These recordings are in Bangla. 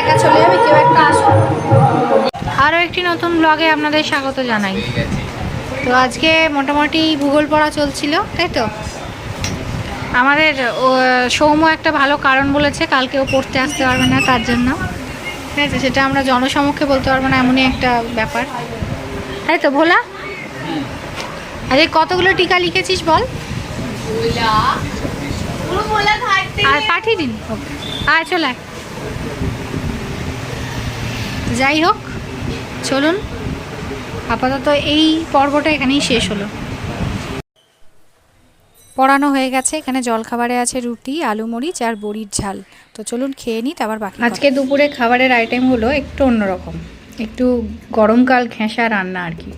একা চলে যাবে, কেউ একটা আরও একটি নতুন ব্লগে আপনাদের স্বাগত জানাই। তো আজকে মোটামুটি ভূগোল পড়া চলছিল, তাই তো? আমাদের সৌম্য একটা ভালো কারণ বলেছে, কালকে ও পড়তে আসতে পারবে না তার জন্য। ঠিক আছে, সেটা আমরা জনসমক্ষে বলতে পারব না, এমনই একটা ব্যাপার। তাই তো, ভোলা? আরে কতগুলো টিকা লিখেছিস বল? আর পাঠিয়ে দিন ওকে। আয় চলে যাই হোক চলুন। আপাতত এই পর্বটা এখানেই শেষ হলো। পড়ানো হয়ে গেছে এখানে জলখাবারে আছে রুটি আলু মরিচ আর বড়ির ঝাল। তো চলুন খেয়ে নিই তারপর বাকি আজকে দুপুরে খাবারের আইটেম হলো একটু অন্যরকম। একটু গরমকাল ঘেঁষা রান্না আর কি।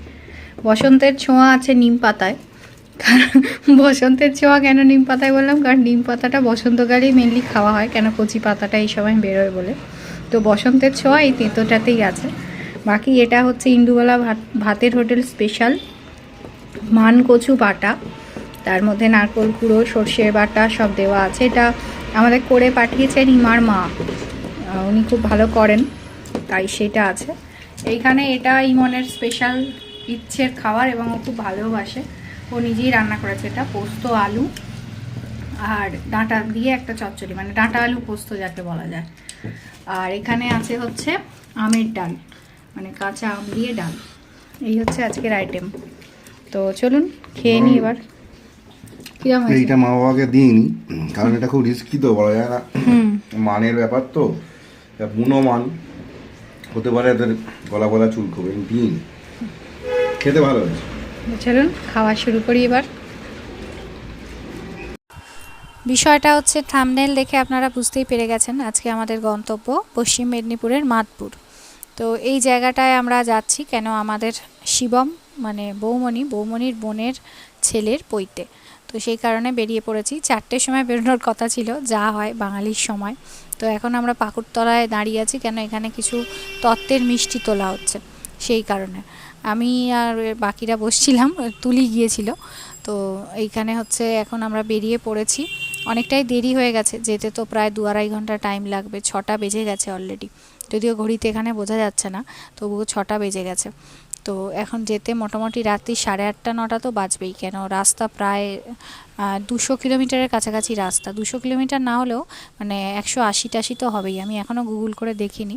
বসন্তের ছোঁয়া আছে নিম পাতায়। কারণ বসন্তের ছোঁয়া কেন নিম পাতায় বললাম? কারণ নিম পাতাটা বসন্তকালেই মেনলি খাওয়া হয়, কেন কচি পাতাটা এই সময় বেরোয় বলে। তো বসন্তের ছোঁয়া এই তেঁতোটাতেই আছে। বাকি এটা হচ্ছে ইন্দুবালা ভাত, ভাতের হোটেল স্পেশাল মান কচু বাটা, তার মধ্যে নারকোল কুড়ো সর্ষের বাটা সব দেওয়া আছে। এটা আমাদের করে পাঠিয়েছেন ইমার মা। উনি খুব ভালো করেন, তাই সেটা আছে। এইখানে এটা ইমনের স্পেশাল ইচ্ছের খাবার এবং ও খুব ভালোবাসে। ও নিজেই রান্না করেছে এটা পোস্ত আলু আর ডাঁটা দিয়ে একটা চচ্চড়ি মানে ডাঁটা আলু পোস্ত যাকে বলা যায়। আর এখানে আছে হচ্ছে আমের ডাল মানে কাঁচা আম দিয়ে ডাল। এই হচ্ছে আজকের আইটেম তো চলুন খেয়ে নিই এবার। হয়েছে? এইটা মা বাবাকে দিইনি কারণ এটা খুব রিস্কি তো বলা যায় না। মানের ব্যাপার তো তা বুনো মান হতে পারে এদের গলা গলা চুল খুব দিন খেতে ভালো হয়েছে। চলুন, খাওয়া শুরু করি এবার। বিষয়টা হচ্ছে থামনেল দেখে আপনারা বুঝতেই পেরে গেছেন আজকে আমাদের গন্তব্য পশ্চিম মেদিনীপুরের মাদপুর তো এই জায়গাটায় আমরা যাচ্ছি কেন আমাদের শিবম মানে বৌমণি, বৌমণির বোনের ছেলের পৈতে। তো সেই কারণে বেরিয়ে পড়েছি। চারটের সময় বেরোনোর কথা ছিল, যা হয় বাঙালির সময়। তো এখন আমরা পাকুড়তলায় দাঁড়িয়ে আছি কেন এখানে কিছু তত্ত্বের মিষ্টি তোলা হচ্ছে, সেই কারণে। আমি আর বাকিরা বসছিলাম, তুলি গিয়েছিল। তো এইখানে হচ্ছে এখন আমরা বেরিয়ে পড়েছি। অনেকটাই দেরি হয়ে গেছে, যেতে তো প্রায় দু আড়াই ঘণ্টা টাইম লাগবে, ছটা বেজে গেছে অলরেডি যদিও ঘড়িতে এখানে বোঝা যাচ্ছে না, তবুও ছটা বেজে গেছে। তো এখন যেতে মোটামুটি রাত্রি সাড়ে আটটা, নটা তো বাজবেই, কেন রাস্তা প্রায় দুশো কিলোমিটারের কাছাকাছি রাস্তা। দুশো কিলোমিটার না হলেও মানে একশো আশি টাশি তো হবেই, আমি এখনও গুগল করে দেখিনি।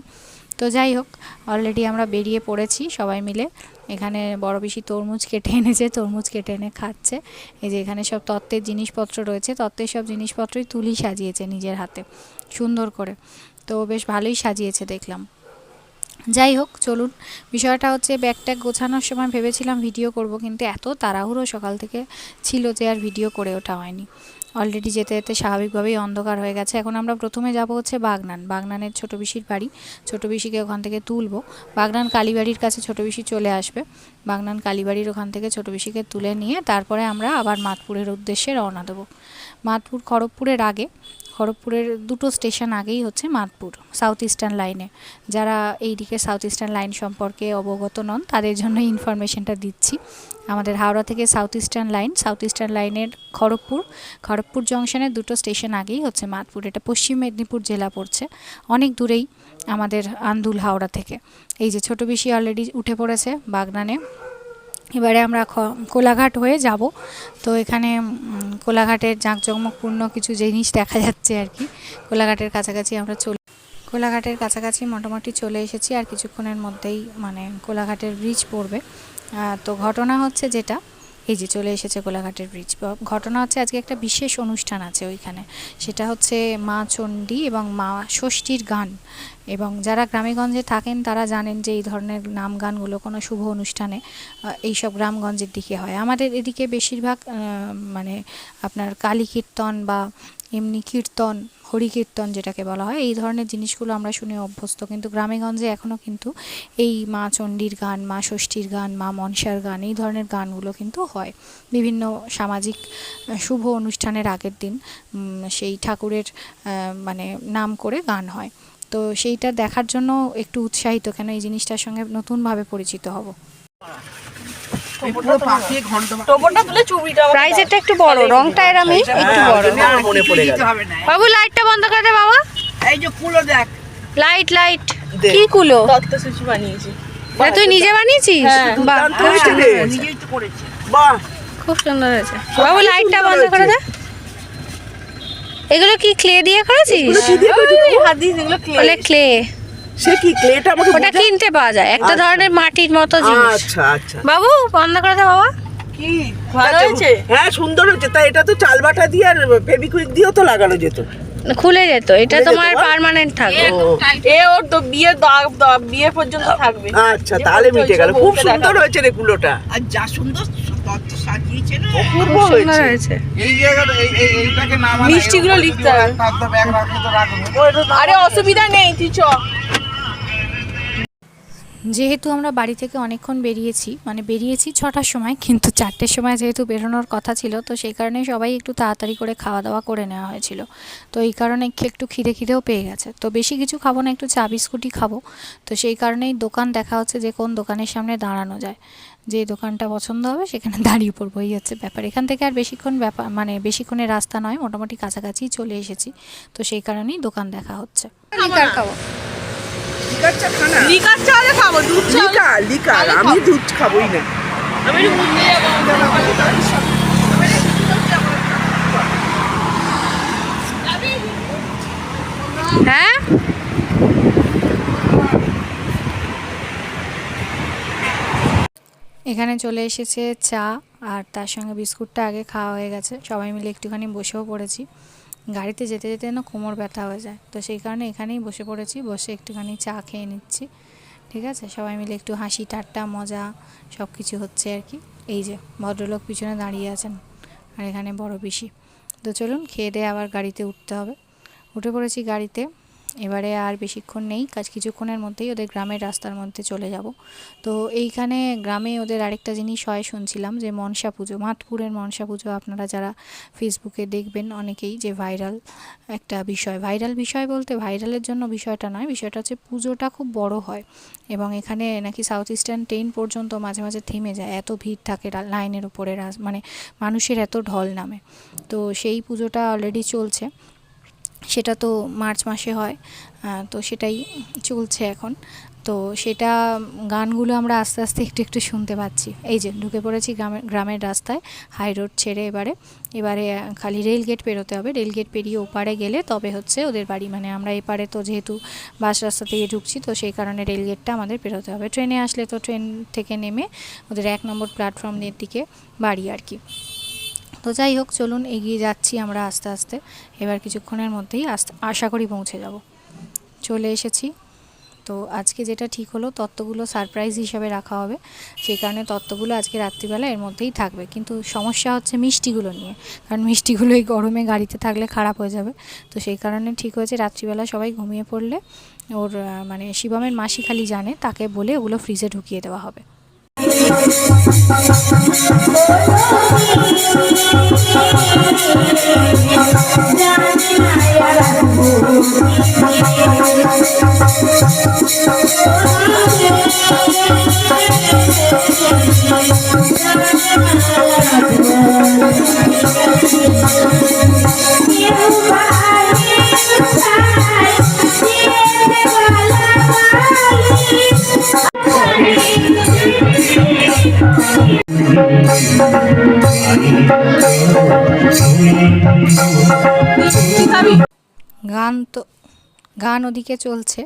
তো যাই হোক অলরেডি আমরা বেরিয়ে পড়েছি সবাই মিলে। এখানে বড় বেশি তরমুজ কেটে এনেছে, তরমুজ কেটে এনে খাচ্ছে। এই যে এখানে সব তত্ত্বের জিনিসপত্র রয়েছে, তত্ত্বের সব জিনিসপত্রই তুলি সাজিয়েছে নিজের হাতে, সুন্দর করে। তো বেশ ভালোই সাজিয়েছে দেখলাম। যাই হোক, চলুন। বিষয়টা হচ্ছে ব্যাগ ট্যাগ গোছানোর সময় ভেবেছিলাম ভিডিও করব, কিন্তু এত তাড়াহুড়ো সকাল থেকে ছিল যে আর ভিডিও করে ওঠা হয়নি। অলরেডি যেতে যেতে স্বাভাবিকভাবেই অন্ধকার হয়ে গেছে। এখন আমরা প্রথমে যাব হচ্ছে বাগনান। বাগনানের ছোটো বিশির বাড়ি। ছোটো বিশিকে ওখান থেকে তুলবো। বাগনান কালীবাড়ির কাছে ছোটো বিশি চলে আসবে। বাগনান কালীবাড়ির ওখান থেকে ছোটো বিশিকে তুলে নিয়ে তারপরে আমরা আবার মাতপুরের উদ্দেশ্যে রওনা দেবো। মাতপুর খড়গপুরের আগে খড়গপুরের দুটো স্টেশন আগেই হচ্ছে মাদপুর সাউথ ইস্টার্ন লাইনে যারা এইদিকে সাউথ ইস্টার্ন লাইন সম্পর্কে অবগত নন, তাদের জন্য ইনফরমেশনটা দিচ্ছি। আমাদের হাওড়া থেকে south eastern line south eastern লাইনের খড়গপুর। খড়গপুর জংশনের দুটো স্টেশন আগেই হচ্ছে মাদপুর এটা পশ্চিম মেদিনীপুর জেলা পড়ছে। অনেক দূরেই আমাদের আন্দুল হাওড়া থেকে। এই যে ছোট বেশি অলরেডি উঠে পড়েছে বাগনানে। এবারে আমরা কোলাঘাট হয়ে যাব। তো এখানে কোলাঘাটের জাঁকজমকপূর্ণ কিছু জিনিস দেখা যাচ্ছে আর কি। কোলাঘাটের কাছাকাছি আমরা চলে, কোলাঘাটের কাছাকাছি মোটামুটি চলে এসেছি আর কিছুক্ষণের মধ্যেই মানে কোলাঘাটের ব্রিজ পড়বে। তো ঘটনা হচ্ছে যেটা এই যে চলে এসেছে কোলাঘাটের ব্রিজ ঘটনা হচ্ছে আজকে একটা বিশেষ অনুষ্ঠান আছে ওইখানে। সেটা হচ্ছে মা চণ্ডী এবং মা ষষ্ঠীর গান। এবং যারা গ্রামেগঞ্জে থাকেন, তারা জানেন যে এই ধরনের নাম গানগুলো কোনো শুভ অনুষ্ঠানে এইসব গ্রামগঞ্জের দিকে হয়। আমাদের এদিকে বেশিরভাগ মানে আপনার কালী কীর্তন বা এমনি কীর্তন হরি কীর্তন যেটাকে বলা হয়, এই ধরনের জিনিসগুলো আমরা শুনে অভ্যস্ত। কিন্তু গ্রামেগঞ্জে এখনও কিন্তু এই মা চণ্ডীর গান, মা ষষ্ঠীর গান, মা মনসার গান, এই ধরনের গানগুলো কিন্তু হয়। বিভিন্ন সামাজিক শুভ অনুষ্ঠানের আগের দিন সেই ঠাকুরের মানে নাম করে গান হয়। তো সেইটা দেখার জন্য একটু উৎসাহিত, কেন এই জিনিসটার সঙ্গে নতুনভাবে পরিচিত হব। প্রাইজেরটা একটু বড় রংটা এরামই একটু হ্যাঁ, বড় না। বাবু লাইটটা বন্ধ করে দে বাবা। এই যে কুলো দেখ। Light light. কি কুলো? বানিয়েছি। তুই নিজে বানিয়েছিস? হ্যাঁ, বাহ বাহ। খুব সুন্দর হয়েছে। বাবু লাইটটা বন্ধ করে দে। এগুলো কি ক্লে দিয়ে করেছিস? হাত দিয়ে ক্লে সে কি ক্লেটা আমাকে ওটা কিনতে পাওয়া যায়। একটা আচ্ছা। ধরনের মাটির মতো জিনিস। আচ্ছা আচ্ছা। বাবু বন্ধ করে দে বাবা। কি? ভালো হয়েছে? হ্যাঁ সুন্দর হয়েছে। তা এটা তো চালবাটা দিয়ে আর ফেবিকুইক দিয়েও তো লাগানো যেত। খুলে যেত। এটা তোমার। পার্মানেন্ট থাকবে। এ ওর তো বিয়ে বিয়ে পর্যন্ত থাকবে। আচ্ছা তাহলে মিটে গেল। খুব সুন্দর হয়েছে রে কুলোটা। আর যা সুন্দর সাজিয়েছে না। অপূর্ব হয়েছে। এই জায়গাটা এইটাকে মিষ্টিগুলো লিখতে হবে। আরে অসুবিধা নেই তুই চ। যেহেতু আমরা বাড়ি থেকে অনেকক্ষণ বেরিয়েছি মানে বেরিয়েছি ছটার সময়, কিন্তু চারটের সময় যেহেতু বেরোনোর কথা ছিল, তো সেই কারণে সবাই একটু তাড়াতাড়ি করে খাওয়া দাওয়া করে নেওয়া হয়েছিল। তো এই কারণে একটু- খিদে খিদেও পেয়ে গেছে। তো বেশি কিছু খাব না, একটু চা বিস্কুটই খাব। তো সেই কারণেই দোকান দেখা হচ্ছে যে কোন দোকানের সামনে দাঁড়ানো যায়। যে দোকানটা পছন্দ হবে সেখানে দাঁড়িয়ে পড়ব, এই হচ্ছে ব্যাপার। এখান থেকে আর বেশিক্ষণ ব্যাপার মানে বেশিক্ষণের রাস্তা নয়, মোটামুটি কাছাকাছি চলে এসেছি। তো সেই কারণেই দোকান দেখা হচ্ছে। খাব? লিকার চা খানা? লিকার চালে খাব দুধ চা লিকার লিকার আমি দুধ খাবোই না। আমি একটু ঘুরতে যাব হ্যাঁ? এখানে চলে এসেছে চা আর তার সঙ্গে বিস্কুটটা আগে খাওয়া হয়ে গেছে। সবাই মিলে একটুখানি বসেও পড়েছি। গাড়িতে যেতে যেতে না কোমর ব্যথা হয়ে যায়। তো সেই কারণে এখানেই বসে পড়েছি, বসে একটুখানি চা খেয়ে নিচ্ছি। ঠিক আছে? সবাই মিলে একটু হাসি, ঠাট্টা, মজা সব কিছু হচ্ছে আর কি। এই যে ভদ্রলোক পিছনে দাঁড়িয়ে আছেন আর এখানে বড় বেশি তো চলুন, খেয়ে দিয়ে আবার গাড়িতে উঠতে হবে। উঠে পড়েছি গাড়িতে। এবারে আর বেশিক্ষণ নেই, কাজ কিছুক্ষণের মধ্যেই ওদের গ্রামের রাস্তার মধ্যে চলে যাব। তো এইখানে গ্রামে ওদের আরেকটা জিনিস হয় শুনছিলাম যে মনসা পুজো, মাতপুরের মনসা পুজো আপনারা যারা ফেসবুকে দেখবেন অনেকেই যে ভাইরাল একটা বিষয়। ভাইরাল বিষয় বলতে ভাইরালের জন্য বিষয়টা নয়, বিষয়টা হচ্ছে পুজোটা খুব বড় হয় এবং এখানে নাকি সাউথ ইস্টার্ন ট্রেন পর্যন্ত মাঝে মাঝে থেমে যায়, এত ভিড় থাকে লাইনের উপরে মানে মানুষের এত ঢল নামে। তো সেই পুজোটা অলরেডি চলছে। সেটা তো মার্চ মাসে হয় তো সেটাই চলছে এখন। তো সেটা গানগুলো আমরা আস্তে আস্তে একটু একটু শুনতে পাচ্ছি। এই যে ঢুকে পড়েছি গ্রামের গ্রামের রাস্তায়, হাই রোড ছেড়ে এবারে। এবারে খালি রেল গেট পেরোতে হবে। রেল গেট পেরিয়ে ওপারে গেলে তবে হচ্ছে ওদের বাড়ি। মানে আমরা এপারে তো যেহেতু বাস রাস্তা থেকে ঢুকছি, তো সেই কারণে রেল গেটটা আমাদের পেরোতে হবে। ট্রেনে আসলে তো ট্রেন থেকে নেমে ওদের এক নম্বর প্ল্যাটফর্মের দিকে বাড়ি আর কি। তো যাই হোক, চলুন এগিয়ে যাচ্ছি আমরা আস্তে আস্তে। এবার কিছুক্ষণের মধ্যেই আশা করি পৌঁছে যাব। চলে এসেছি। তো আজকে যেটা ঠিক হলো, তত্ত্বগুলো সারপ্রাইজ হিসাবে রাখা হবে। সেই কারণে তত্ত্বগুলো আজকে রাত্রিবেলা এর মধ্যেই থাকবে। কিন্তু সমস্যা হচ্ছে মিষ্টিগুলো নিয়ে। কারণ মিষ্টিগুলো এই গরমে গাড়িতে থাকলে খারাপ হয়ে যাবে। তো সেই কারণে ঠিক হয়েছে, রাত্রিবেলা সবাই ঘুমিয়ে পড়লে ওর মানে শিবমের মাসি খালি জানে, তাকে বলে ওগুলো ফ্রিজে ঢুকিয়ে দেওয়া হবে। Thank you. গান তো, গান ওদিকে চলছে।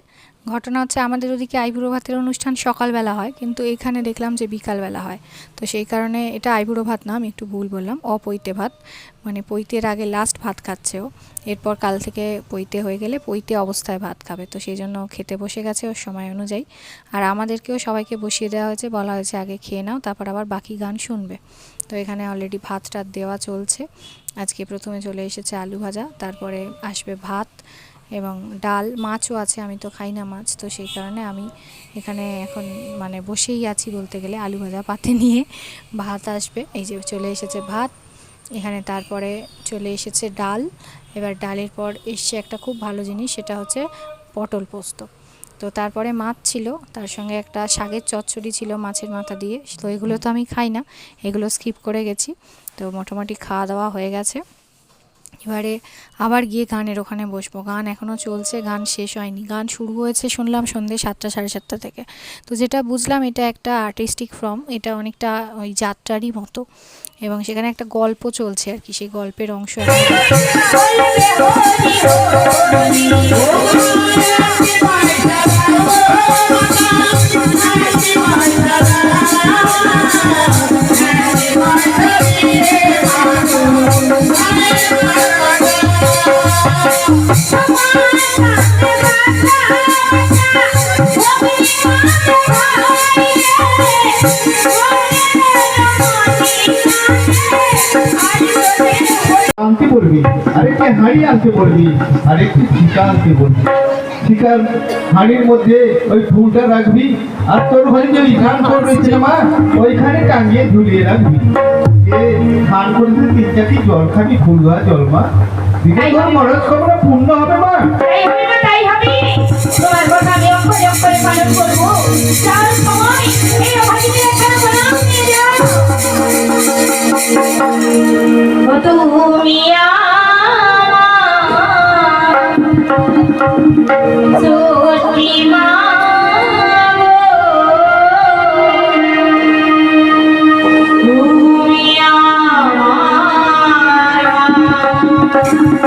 ঘটনা হচ্ছে আমাদের ওদিকে আইবুড়ো ভাতের অনুষ্ঠান সকালবেলা হয়, কিন্তু এখানে দেখলাম যে বিকালবেলা হয়। তো সেই কারণে এটা আইবুড়ো ভাত না, আমি একটু ভুল বললাম, অপৈতে ভাত। মানে পৈতের আগে লাস্ট ভাত খাচ্ছে ও। এরপর কাল থেকে পৈতে হয়ে গেলে পৈতে অবস্থায় ভাত খাবে। তো সেই জন্য খেতে বসে গেছে ওর সময় অনুযায়ী। আর আমাদেরকেও সবাইকে বসিয়ে দেওয়া হয়েছে, বলা হয়েছে আগে খেয়ে নাও, তারপর আবার বাকি গান শুনবে। তো এখানে অলরেডি ভাত টাত দেওয়া চলছে। আজকে প্রথমে চলে এসেছে আলু ভাজা, তারপরে আসবে ভাত এবং ডাল। মাছও আছে, আমি তো খাই না মাছ, তো সেই কারণে আমি এখানে এখন মানে বসেই আছি বলতে গেলে আলু ভাজা পাতে নিয়ে। ভাত আসবে, এই যে চলে এসেছে ভাত। এখানে তারপরে চলে এসেছে ডাল। এবার ডালের পর এসছে একটা খুব ভালো জিনিস, সেটা হচ্ছে পটল পোস্ত। তো তারপরে মাছ ছিল, তার সঙ্গে একটা শাকের চচ্চড়ি ছিল মাছের মাথা দিয়ে, তো এগুলো তো আমি খাই না, এগুলো স্কিপ করে গেছি। তো মোটামুটি খাওয়া দাওয়া হয়ে গেছে। এবারে আবার গিয়ে গানের ওখানে বসবো। গান এখনও চলছে, গান শেষ হয়নি। গান শুরু হয়েছে শুনলাম সন্ধ্যে সাতটা, সাড়ে সাতটা থেকে। তো যেটা বুঝলাম এটা একটা আর্টিস্টিক ফর্ম এটা অনেকটা ওই যাত্রারই মতো। এবং সেখানে একটা গল্প চলছে আর কি, সেই গল্পের অংশ এখন আনতে বলবি আরেকটি হাঁড়ি আনতে বলবি আরেকটি ঠিকা আনতে বলবি। ঠিকার হাঁড়ির মধ্যে ওই ফুলটা রাখবি আর তোর ঘরে যে ওই ধান রয়েছে ওইখানে টাঙিয়ে ঝুলিয়ে রাখবি। ধান করতে তিন চারটি জল খাবি ফুল দেওয়া জল মা। তোর মনস্কামনা পূর্ণ হবে মা। তাই হবে?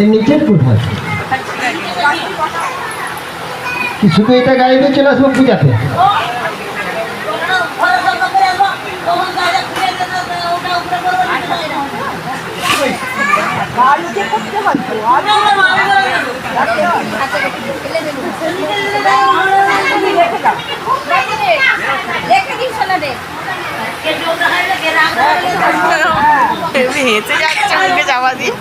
এর নিচের কোথায়? কি শুধু এটা দিয়ে চলে আসব পূজাতে। হেঁটে যাচ্ছে মুখে যাওয়া দিয়ে।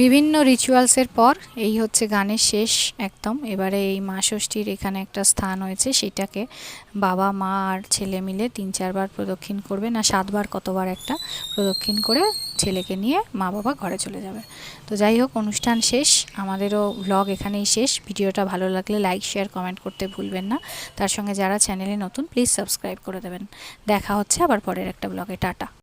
বিভিন্ন রিচুয়ালসের পর এই হচ্ছে গানের শেষ একদম। এবারে এই মা ষষ্ঠীর এখানে একটা স্থান হয়েছে, সেটাকে বাবা, মা আর ছেলে মিলে তিন চারবার প্রদক্ষিণ করবে না সাতবার কতবার একটা প্রদক্ষিণ করে ছেলেকে নিয়ে মা বাবা ঘরে চলে যাবে। তো যাই হোক, অনুষ্ঠান শেষ। আমাদেরও ভ্লগ এখানেই শেষ। ভিডিওটা ভালো লাগলে লাইক শেয়ার কমেন্ট করতে ভুলবেন না। তার সঙ্গে যারা চ্যানেলে নতুন প্লিজ সাবস্ক্রাইব করে দেবেন। দেখা হচ্ছে আবার পরের একটা ব্লগে টাটা।